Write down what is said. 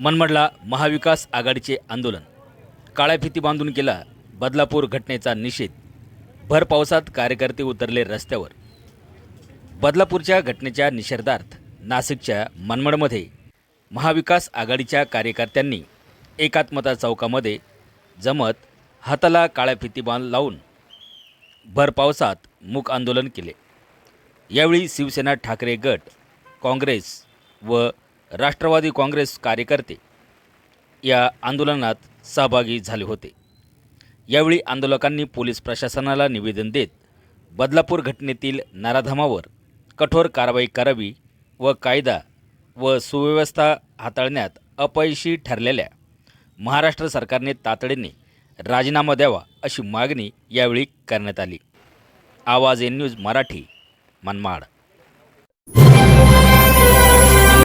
मनमाडला महाविकास आघाडीचे आंदोलन. काळ्या फिती बांधून केला बदलापूर घटनेचा निषेध. भर पावसात कार्यकर्ते उतरले रस्त्यावर. बदलापूरच्या घटनेच्या निषेधार्थ नाशिकच्या मनमाडमध्ये महाविकास आघाडीच्या कार्यकर्त्यांनी एकात्मता चौकामध्ये जमत हाताला काळ्या फिती बांध लावून भर पावसात मूक आंदोलन केले. यावेळी शिवसेना ठाकरे गट काँग्रेस व राष्ट्रवादी काँग्रेस कार्यकर्ते या आंदोलनात सहभागी झाले होते. यावेळी आंदोलकांनी पोलीस प्रशासनाला निवेदन देत बदलापूर घटनेतील नराधामावर कठोर कारवाई करावी व कायदा व सुव्यवस्था हाताळण्यात अपयशी ठरलेल्या महाराष्ट्र सरकारने तातडीने राजीनामा द्यावा अशी मागणी यावेळी करण्यात आली. आवाज एन न्यूज मराठी मनमाड.